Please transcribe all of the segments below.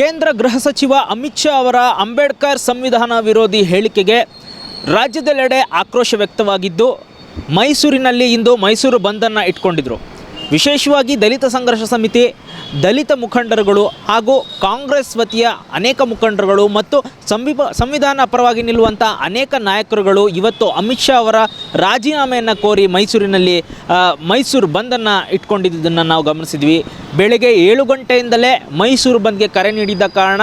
ಕೇಂದ್ರ ಗೃಹ ಸಚಿವ ಅಮಿತ್ ಶಾ ಅವರ ಅಂಬೇಡ್ಕರ್ ಸಂವಿಧಾನ ವಿರೋಧಿ ಹೇಳಿಕೆಗೆ ರಾಜ್ಯದೆಲ್ಲೆಡೆ ಆಕ್ರೋಶ ವ್ಯಕ್ತವಾಗಿದ್ದು ಮೈಸೂರಿನಲ್ಲಿ ಇಂದು ಮೈಸೂರು ಬಂದನ್ನು ಇಟ್ಕೊಂಡಿದ್ರು. ವಿಶೇಷವಾಗಿ ದಲಿತ ಸಂಘರ್ಷ ಸಮಿತಿ, ದಲಿತ ಮುಖಂಡರುಗಳು ಹಾಗೂ ಕಾಂಗ್ರೆಸ್ ವತಿಯ ಅನೇಕ ಮುಖಂಡರುಗಳು ಮತ್ತು ಸಂವಿಪ ಸಂವಿಧಾನ ಪರವಾಗಿ ನಿಲ್ಲುವಂಥ ಅನೇಕ ನಾಯಕರುಗಳು ಇವತ್ತು ಅಮಿತ್ ಶಾ ಅವರ ರಾಜೀನಾಮೆಯನ್ನು ಕೋರಿ ಮೈಸೂರಿನಲ್ಲಿ ಮೈಸೂರು ಬಂದನ್ನು ಇಟ್ಕೊಂಡಿದ್ದನ್ನು ನಾವು ಗಮನಿಸಿದ್ವಿ. ಬೆಳಗ್ಗೆ ಏಳು ಗಂಟೆಯಿಂದಲೇ ಮೈಸೂರು ಬಂದ್ಗೆ ಕರೆ ನೀಡಿದ್ದ ಕಾರಣ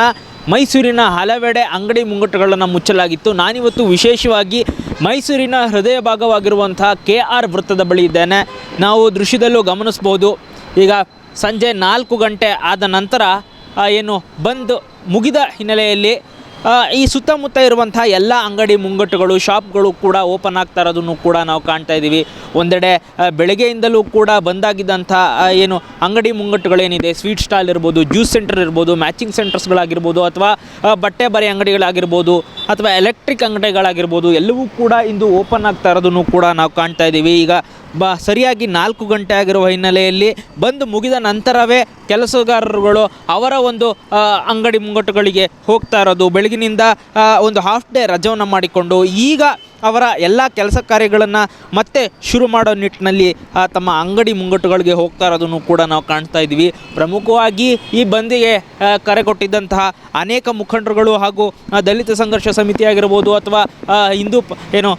ಮೈಸೂರಿನ ಹಲವೆಡೆ ಅಂಗಡಿ ಮುಂಗಟ್ಟುಗಳನ್ನು ಮುಚ್ಚಲಾಗಿತ್ತು. ನಾನಿವತ್ತು ವಿಶೇಷವಾಗಿ ಮೈಸೂರಿನ ಹೃದಯ ಭಾಗವಾಗಿರುವಂತಹ ಕೆ ಆರ್ ವೃತ್ತದ ಬಳಿ ಇದ್ದೇನೆ. ನಾವು ದೃಶ್ಯದಲ್ಲೂ ಗಮನಿಸ್ಬೋದು. ಈಗ ಸಂಜೆ ನಾಲ್ಕು ಗಂಟೆ ಆದ ನಂತರ ಏನು ಬಂದು ಮುಗಿದ ಹಿನ್ನೆಲೆಯಲ್ಲಿ ಈ ಸುತ್ತಮುತ್ತ ಇರುವಂಥ ಎಲ್ಲ ಅಂಗಡಿ ಮುಂಗಟ್ಟುಗಳು, ಶಾಪ್ಗಳು ಕೂಡ ಓಪನ್ ಆಗ್ತಾ ಇರೋದನ್ನು ಕೂಡ ನಾವು ಕಾಣ್ತಾ ಇದ್ದೀವಿ. ಒಂದೆಡೆ ಬೆಳಗ್ಗೆಯಿಂದಲೂ ಕೂಡ ಬಂದಾಗಿದ್ದಂಥ ಏನು ಅಂಗಡಿ ಮುಂಗಟ್ಟುಗಳೇನಿದೆ, ಸ್ವೀಟ್ ಸ್ಟಾಲ್ ಇರ್ಬೋದು, ಜ್ಯೂಸ್ ಸೆಂಟರ್ ಇರ್ಬೋದು, ಮ್ಯಾಚಿಂಗ್ ಸೆಂಟರ್ಸ್ಗಳಾಗಿರ್ಬೋದು, ಅಥವಾ ಬಟ್ಟೆ ಬರೆ ಅಂಗಡಿಗಳಾಗಿರ್ಬೋದು, ಅಥವಾ ಎಲೆಕ್ಟ್ರಿಕ್ ಅಂಗಡಿಗಳಾಗಿರ್ಬೋದು, ಎಲ್ಲವೂ ಕೂಡ ಇಂದು ಓಪನ್ ಆಗ್ತಾ ಇರೋದನ್ನು ಕೂಡ ನಾವು ಕಾಣ್ತಾ ಇದ್ದೀವಿ. ಈಗ ಬ, ಸರಿಯಾಗಿ ನಾಲ್ಕು ಗಂಟೆ ಆಗಿರುವ ಹಿನ್ನೆಲೆಯಲ್ಲಿ ಬಂದು ಮುಗಿದ ನಂತರವೇ ಕೆಲಸಗಾರರುಗಳು ಅವರ ಒಂದು ಅಂಗಡಿ ಮುಂಗಟ್ಟುಗಳಿಗೆ ಹೋಗ್ತಾ ಇರೋದು. ಬೆಳಗಿನಿಂದ ಒಂದು ಹಾಫ್ ಡೇ ರಜವನ್ನು ಮಾಡಿಕೊಂಡು ಈಗ ಅವರ ಎಲ್ಲ ಕೆಲಸ ಕಾರ್ಯಗಳನ್ನು ಮತ್ತೆ ಶುರು ಮಾಡೋ ನಿಟ್ಟಿನಲ್ಲಿ ತಮ್ಮ ಅಂಗಡಿ ಮುಂಗಟ್ಟುಗಳಿಗೆ ಹೋಗ್ತಾ ಇರೋದನ್ನು ಕೂಡ ನಾವು ಕಾಣ್ತಾ ಇದ್ದೀವಿ. ಪ್ರಮುಖವಾಗಿ ಈ ಬಂದಿಗೆ ಕರೆ ಕೊಟ್ಟಿದ್ದಂತಹ ಅನೇಕ ಮುಖಂಡರುಗಳು ಹಾಗೂ ದಲಿತ ಸಂಘರ್ಷ ಸಮಿತಿ ಆಗಿರ್ಬೋದು ಅಥವಾ ಹಿಂದೂ ಏನು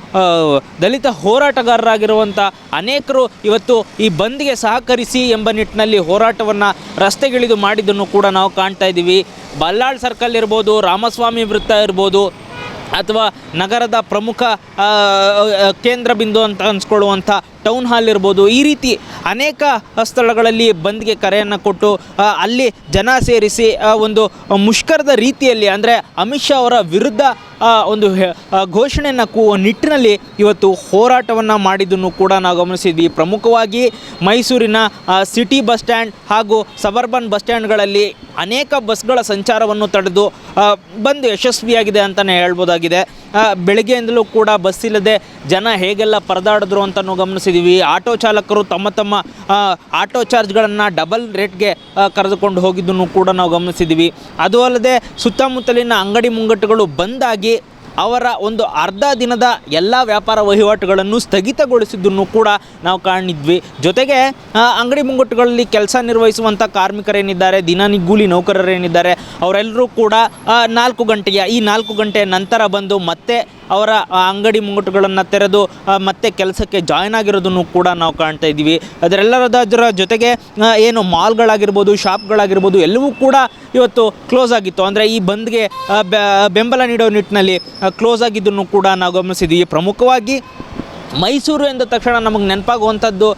ದಲಿತ ಹೋರಾಟಗಾರರಾಗಿರುವಂಥ ಅನೇಕರು ಇವತ್ತು ಈ ಬಂದ್ಗೆ ಸಹಕರಿಸಿ ಎಂಬ ನಿಟ್ಟಿನಲ್ಲಿ ಹೋರಾಟವನ್ನು ರಸ್ತೆಗಿಳಿದು ಮಾಡಿದ್ದನ್ನು ಕೂಡ ನಾವು ಕಾಣ್ತಾ ಇದ್ದೀವಿ. ಬಲ್ಲಾಳ್ ಸರ್ಕಲ್ ಇರ್ಬೋದು, ರಾಮಸ್ವಾಮಿ ವೃತ್ತ ಇರ್ಬೋದು, ಅಥವಾ ನಗರದ ಪ್ರಮುಖ ಕೇಂದ್ರ ಬಿಂದು ಅಂತ ಅನ್ಸ್ಕೊಳ್ಳುವಂಥ ಟೌನ್ ಹಾಲ್ ಇರ್ಬೋದು, ಈ ರೀತಿ ಅನೇಕ ಸ್ಥಳಗಳಲ್ಲಿ ಬಂದ್ಗೆ ಕರೆಯನ್ನು ಕೊಟ್ಟು ಅಲ್ಲಿ ಜನ ಸೇರಿಸಿ ಒಂದು ಮುಷ್ಕರದ ರೀತಿಯಲ್ಲಿ ಅಂದರೆ ಅಮಿತ್ ಶಾ ಅವರ ವಿರುದ್ಧ ಒಂದು ಘೋಷಣೆಯನ್ನು ಕೂ, ನಿಟ್ಟಿನಲ್ಲಿ ಇವತ್ತು ಹೋರಾಟವನ್ನು ಮಾಡಿದ್ದನ್ನು ಕೂಡ ನಾವು ಗಮನಿಸಿದ್ವಿ. ಪ್ರಮುಖವಾಗಿ ಮೈಸೂರಿನ ಸಿಟಿ ಬಸ್ ಸ್ಟ್ಯಾಂಡ್ ಹಾಗೂ ಸಬರ್ಬನ್ ಬಸ್ ಸ್ಟ್ಯಾಂಡ್ಗಳಲ್ಲಿ ಅನೇಕ ಬಸ್ಗಳ ಸಂಚಾರವನ್ನು ತಡೆದು ಬಂದು ಯಶಸ್ವಿಯಾಗಿದೆ ಅಂತಲೇ ಹೇಳ್ಬೋದಾಗಿದೆ. ಬೆಳಗ್ಗೆಯಿಂದಲೂ ಕೂಡ ಬಸ್ ಇಲ್ಲದೆ ಜನ ಹೇಗೆಲ್ಲ ಪರದಾಡಿದ್ರು ಅಂತಲೂ ಗಮನಿಸಿದ್ದೀವಿ ಆಟೋ ಚಾಲಕರು ತಮ್ಮ ತಮ್ಮ ಆಟೋ ಚಾರ್ಜ್ಗಳನ್ನು ಡಬಲ್ ರೇಟ್ಗೆ ಕರೆದುಕೊಂಡು ಹೋಗಿದ್ದನ್ನು ಕೂಡ ನಾವು ಗಮನಿಸಿದ್ದೀವಿ. ಅದು ಅಲ್ಲದೆ ಸುತ್ತಮುತ್ತಲಿನ ಅಂಗಡಿ ಮುಂಗಟ್ಟುಗಳು ಬಂದಾಗಿ ಅವರ ಒಂದು ಅರ್ಧ ದಿನದ ಎಲ್ಲ ವ್ಯಾಪಾರ ವಹಿವಾಟುಗಳನ್ನು ಸ್ಥಗಿತಗೊಳಿಸಿದ್ದನ್ನು ಕೂಡ ನಾವು ಕಾಣಿದ್ವಿ ಜೊತೆಗೆ ಅಂಗಡಿ ಮುಂಗಟ್ಟುಗಳಲ್ಲಿ ಕೆಲಸ ನಿರ್ವಹಿಸುವಂಥ ಕಾರ್ಮಿಕರೇನಿದ್ದಾರೆ ದಿನನಿಗೂಲಿ ನೌಕರರೇನಿದ್ದಾರೆ, ಅವರೆಲ್ಲರೂ ಕೂಡ ನಾಲ್ಕು ಗಂಟೆಯ, ಈ ನಾಲ್ಕು ಗಂಟೆಯ ನಂತರ ಬಂದು ಮತ್ತೆ ಅವರ ಅಂಗಡಿ ಮುಂಗಟ್ಟುಗಳನ್ನು ತೆರೆದು ಮತ್ತೆ ಕೆಲಸಕ್ಕೆ ಜಾಯ್ನ್ ಆಗಿರೋದನ್ನು ಕೂಡ ನಾವು ಕಾಣ್ತಾ ಇದ್ದೀವಿ. ಅದರೆಲ್ಲರದ್ರ ಜೊತೆಗೆ ಏನು ಮಾಲ್ಗಳಾಗಿರ್ಬೋದು ಶಾಪ್ಗಳಾಗಿರ್ಬೋದು ಎಲ್ಲವೂ ಕೂಡ ಇವತ್ತು ಕ್ಲೋಸ್ ಆಗಿತ್ತು. ಅಂದರೆ ಈ ಬಂದ್ಗೆ ಬೆಂಬಲ ನೀಡೋ ನಿಟ್ಟಿನಲ್ಲಿ ಕ್ಲೋಸ್ ಆಗಿದ್ದನ್ನು ಕೂಡ ನಾವು ಗಮನಿಸಿದ್ದೀವಿ. ಪ್ರಮುಖವಾಗಿ ಮೈಸೂರು ಎಂದ ತಕ್ಷಣ ನಮಗೆ ನೆನಪಾಗುವಂಥದ್ದು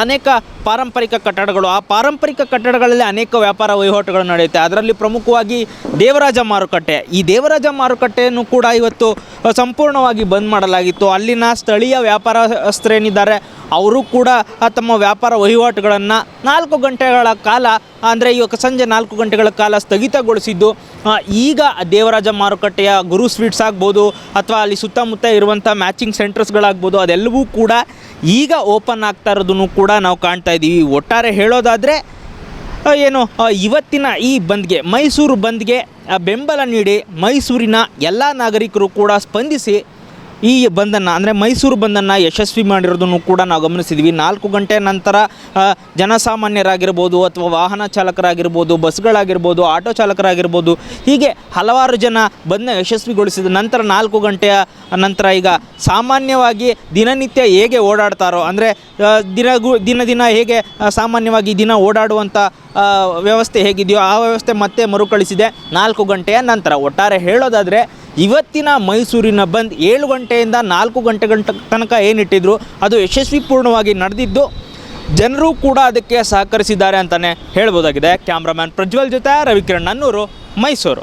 ಅನೇಕ ಪಾರಂಪರಿಕ ಕಟ್ಟಡಗಳು. ಆ ಪಾರಂಪರಿಕ ಕಟ್ಟಡಗಳಲ್ಲಿ ಅನೇಕ ವ್ಯಾಪಾರ ವಹಿವಾಟುಗಳು ನಡೆಯುತ್ತೆ. ಅದರಲ್ಲಿ ಪ್ರಮುಖವಾಗಿ ದೇವರಾಜ ಮಾರುಕಟ್ಟೆ. ಈ ದೇವರಾಜ ಮಾರುಕಟ್ಟೆಯನ್ನು ಕೂಡ ಇವತ್ತು ಸಂಪೂರ್ಣವಾಗಿ ಬಂದ್ ಮಾಡಲಾಗಿತ್ತು. ಅಲ್ಲಿನ ಸ್ಥಳೀಯ ವ್ಯಾಪಾರಸ್ಥರೇನಿದ್ದಾರೆ ಅವರು ಕೂಡ ತಮ್ಮ ವ್ಯಾಪಾರ ವಹಿವಾಟುಗಳನ್ನು ನಾಲ್ಕು ಗಂಟೆಗಳ ಕಾಲ, ಅಂದರೆ ಇವಾಗ ಸಂಜೆ ನಾಲ್ಕು ಗಂಟೆಗಳ ಕಾಲ ಸ್ಥಗಿತಗೊಳಿಸಿದ್ದು ಈಗ ದೇವರಾಜ ಮಾರುಕಟ್ಟೆಯ ಗುರು ಸ್ವೀಟ್ಸ್ ಆಗ್ಬೋದು, ಅಥವಾ ಅಲ್ಲಿ ಸುತ್ತಮುತ್ತ ಇರುವಂಥ ಮ್ಯಾಚಿಂಗ್ ಸೆಂಟರ್ಸ್ಗಳಾಗ್ಬೋದು, ಅದೆಲ್ಲವೂ ಕೂಡ ಈಗ ಓಪನ್ ಆಗ್ತಾ ಇರೋದನ್ನು ಕೂಡ ನಾವು ಕಾಣ್ತಾ ಇದ್ದೀವಿ. ಒಟ್ಟಾರೆ ಹೇಳೋದಾದರೆ ಏನು ಇವತ್ತಿನ ಈ ಬಂದ್ಗೆ, ಮೈಸೂರು ಬಂದ್ಗೆ ಬೆಂಬಲ ನೀಡಿ ಮೈಸೂರಿನ ಎಲ್ಲ ನಾಗರಿಕರು ಕೂಡ ಸ್ಪಂದಿಸಿ ಈ ಬಂದನ್ನು, ಅಂದರೆ ಮೈಸೂರು ಬಂದನ್ನು ಯಶಸ್ವಿ ಮಾಡಿರೋದನ್ನು ಕೂಡ ನಾವು ಗಮನಿಸಿದ್ವಿ. ನಾಲ್ಕು ಗಂಟೆ ನಂತರ ಜನಸಾಮಾನ್ಯರಾಗಿರ್ಬೋದು ಅಥವಾ ವಾಹನ ಚಾಲಕರಾಗಿರ್ಬೋದು, ಬಸ್ಗಳಾಗಿರ್ಬೋದು, ಆಟೋ ಚಾಲಕರಾಗಿರ್ಬೋದು, ಹೀಗೆ ಹಲವಾರು ಜನ ಬಂದನ್ನ ಯಶಸ್ವಿಗೊಳಿಸಿದ ನಂತರ ನಾಲ್ಕು ಗಂಟೆಯ ನಂತರ ಈಗ ಸಾಮಾನ್ಯವಾಗಿ ದಿನನಿತ್ಯ ಹೇಗೆ ಓಡಾಡ್ತಾರೋ, ಅಂದರೆ ದಿನಗು, ದಿನ ದಿನ ಹೇಗೆ ಸಾಮಾನ್ಯವಾಗಿ ದಿನ ಓಡಾಡುವಂಥ ವ್ಯವಸ್ಥೆ ಹೇಗಿದೆಯೋ ಆ ವ್ಯವಸ್ಥೆ ಮತ್ತೆ ಮರುಕಳಿಸಿದೆ. ನಾಲ್ಕು ಗಂಟೆಯ ನಂತರ. ಒಟ್ಟಾರೆ ಹೇಳೋದಾದರೆ, ಇವತ್ತಿನ ಮೈಸೂರಿನ ಬಂದ್ ಏಳು ಗಂಟೆಯಿಂದ ನಾಲ್ಕು ಗಂಟೆ ಗಂಟ ತನಕ ಏನಿಟ್ಟಿದ್ರು, ಅದು ಯಶಸ್ವಿಪೂರ್ಣವಾಗಿ ನಡೆದಿದ್ದು, ಜನರು ಕೂಡ ಅದಕ್ಕೆ ಸಹಕರಿಸಿದ್ದಾರೆ ಅಂತಲೇ ಹೇಳ್ಬೋದಾಗಿದೆ. ಕ್ಯಾಮ್ರಾಮ್ಯಾನ್ ಪ್ರಜ್ವಲ್ ಜೊತೆ ರವಿಕಿರಣ್ ನನ್ನೂರು, ಮೈಸೂರು.